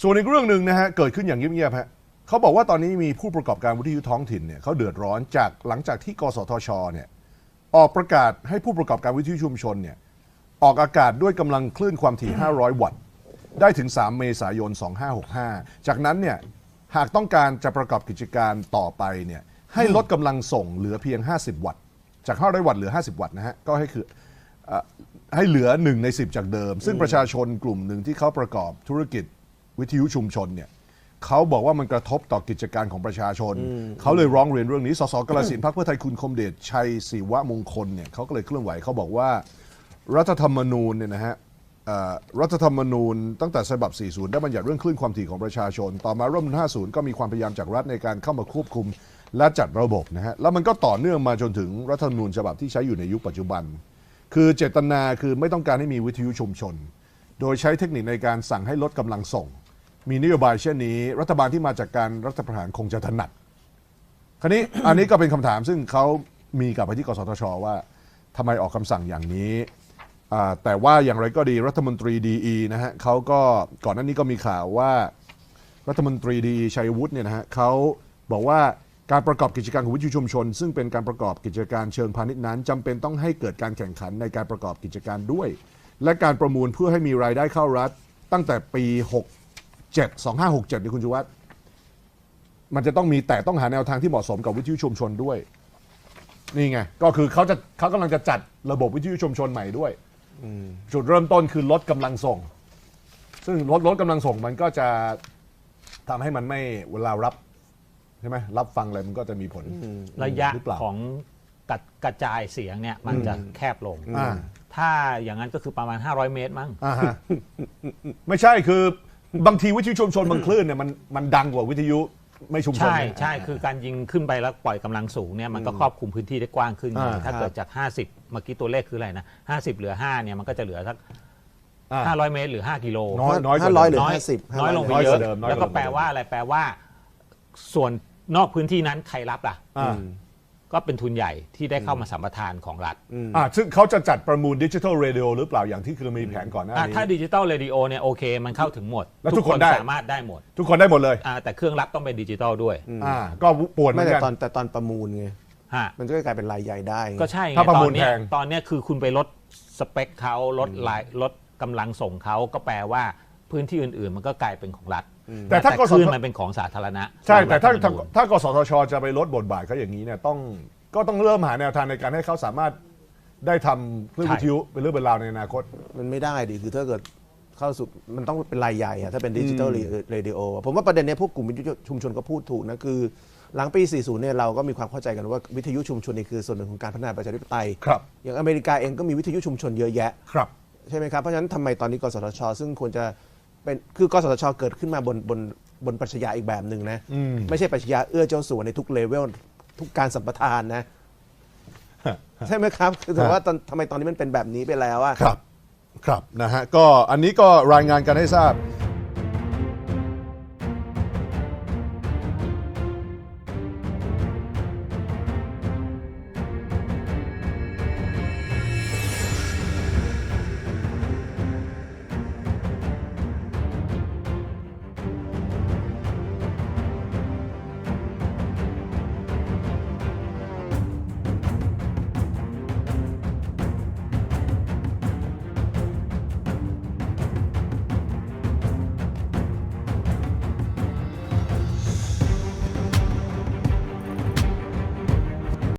ส่วนอีกเรื่องหนึ่งนะฮะเกิดขึ้นอย่างเงียบๆฮะเขาบอกว่าตอนนี้มีผู้ประกอบการวิทยุท้องถิ่นเนี่ยเขาเดือดร้อนจากหลังจากที่กสทชเนี่ยออกประกาศให้ผู้ประกอบการวิทยุชุมชนเนี่ยออกอากาศด้วยกำลังคลื่นความถี่ 500 วัตต์ ได้ถึง 3 เมษายน 2565 จากนั้นเนี่ยหากต้องการจะประกอบกิจการต่อไปเนี่ยให้ลดกำลังส่งเหลือเพียง 50 วัตต์ จาก 500 วัตต์เหลือ 50 วัตต์นะฮะก็ให้คืออให้เหลือ 1 ใน 10 จากเดิม ซึ่งประชาชนกลุ่มหนึ่งที่เขาประกอบธุรกิจ วิทยุชุมชนเนี่ยเขาบอกว่ามันกระทบต่อกิจการของประชาชน เขาเลยร้องเรียนเรื่องนี้สสกลสินธุ์พรรคเพื่อไทยคุณคมเดชชัยศิวะมงคลเนี่ยเขาก็เลยเคลื่อนไหวเขาบอกว่า รัฐธรรมนูญเนี่ยนะฮะเอ่อรัฐธรรมนูญตั้งแต่ฉบับ 40 ได้บัญญัติเรื่องคลื่นความถี่ของประชาชน ต่อมาร่วม50 ก็มีความพยายามจากรัฐในการเข้ามาควบคุมและจัดระบบนะฮะแล้วมันก็ต่อเนื่องมาจนถึงรัฐธรรมนูญฉบับที่ใช้อยู่ในยุคปัจจุบัน คือเจตนาคือไม่ต้องการให้มีวิทยุชุมชน โดยใช้เทคนิคในการสั่งให้ลดกำลังส่ง มีนโยบายเช่นนี้ รัฐบาลที่มาจากการรัฐประหารคงจะถนัดคราวนี้ อันนี้ก็เป็นคำถามซึ่งเขามีกลับไปที่กสทช ว่าทำไมออกคำสั่งอย่างนี้แต่ว่าอย่างไรก็ดีรัฐมนตรีดีนะฮะเขาก็ก่อนหน้านี้ก็มีข่าวว่า รัฐมนตรีดีชัยวุฒิเนี่ยนะฮะเขาบอกว่าการประกอบกิจการของวิทยุชุมชน ซึ่งเป็นการประกอบกิจการเชิงพาณิชย์นั้นจำเป็นต้องให้เกิดการแข่งขันในการประกอบกิจการด้วย และการประมูลเพื่อให้มีรายได้เข้ารัฐตั้งแต่ปี 67 2567นี่คุณชูวัฒน์มันจะต้องมีแต่ต้องหาแนวทางที่เหมาะสมกับวิทยุชุมชนด้วย นี่ไง ก็คือเขาจะเขากำลังจะจัดระบบวิทยุชุมชนใหม่ด้วยจุดเริ่มต้นคือลดกำลังส่ง ซึ่งลดลดกำลังส่งมันก็จะทำให้มันไม่เวลารับใช่ไหมรับฟังอะไรมันก็จะมีผลระยะหรือเปล่า ของกระกระจายเสียงเนี่ยมันจะแคบลง อ่า ถ้าอย่างนั้นก็คือประมาณ 500 เมตรมั้ง อ่าฮะ ไม่ใช่คือ บางทีวิทยุชุมชนบางคลื่นเนี่ยมันมันดังกว่าวิทยุไม่ชุมชนใช่เนี่ย ใช่คือการยิงขึ้นไปแล้วปล่อยกำลังสูงเนี่ยมันก็ครอบคลุมพื้นที่ได้กว้างขึ้นไงอ่าถ้าเกิดจาก 50 เมื่อกี้ตัวเลขคืออะไรนะ 50 เหลือ 5 เนี่ยมันก็จะเหลือสัก อ่า 500 เมตรหรือ 5 กิโล น้อยน้อยกว่าห้าร้อยหเดิรืมอน้อยห้าสิบน้อยลงไปน้อยเยกอะว่าเดิมน้อยกว่าแล้วก็เดิมแปลว่าอะไรแปลว่า ส่วนนอกพื้นที่นั้นใครรับล่ะ อ่า ก็เป็นทุนใหญ่ที่ได้เข้ามาสัมปทานของรัฐอ่าซึ่งเขาจะจัดประมูลดิจิทัลเรดิโอหรือเปล่าอย่างที่คือมีแผนก่อนหน้าอะนี้ ถ้าดิจิตอลเรดิโอเนี่ยโอเค มันเข้าถึงหมดแล้วทุกคนได้ สามารถได้หมดทุกคนได้หมดเลยอ่าแต่เครื่องรับต้องเป็นดิจิตอลด้วยอ่าก็ปวดเหมืไม่อนแต่กัน ตอนแต่ตอนประมูลไงฮะมันก็กลายเป็นรายใหญ่ได้ไงก็ใช่ไงถ้าประมูลตอนเนี้ยแพง ตอนเนี้ยคือคุณไปลดสเปคเขาลดลายลดกำลังส่งเขาก็แปลว่า พื้นที่อื่นๆ มันก็กลายเป็นของรัฐแต่ถ้าแต่กคสลื่นทมันเป็นของสาธารณะ ใช่แต่ถ้ารัฐธรรมนูญถ้ากสทชจะไปลดบทบาทเขาอย่างนี้เนี่ยต้องก็ต้องเริ่มหาแนวทางในการให้เขาสามารถได้ทำคลื่นวิทยุเป็นเรื่องเป็นราวในอนาคต มันไม่ได้ดิคือถ้าเกิดเข้าสู่มันต้องเป็นรายใหญ่อะถ้าเป็นดิจิทัลเรดิโอผมว่าประเด็นเนี้ยพวกกลุ่มวิทยุชุมชนก็พูดถูกนะคือ หลังปี 40 เนี่ยเราก็มีความเข้าใจกันว่าวิทยุชุมชนนี่คือส่วนหนึ่งของการพัฒนาประชาธิปไตยครับอย่างอเมริกาเองก็มีวิทยุชุมชนเยอะแยะครับใช่ไหมครับเพราะฉะนั้นทำไมตอนนี้กสทช ซึ่งควรจะ เป็นคือกสทชเกิดขึ้นมาบนบนบนปรัชญาอีกแบบหนึ่งนะ อืม ไม่ใช่ปรัชญาเอื้อเจ้าสัวในทุกเลเวลทุกการสัมปทานนะ ใช่ไหมครับคือแต่ว่าตอนทำไมตอนนี้มันเป็นแบบนี้ไปแล้วอะ ครับ ครับ นะฮะ ก็อันนี้ก็รายงานกันให้ทราบ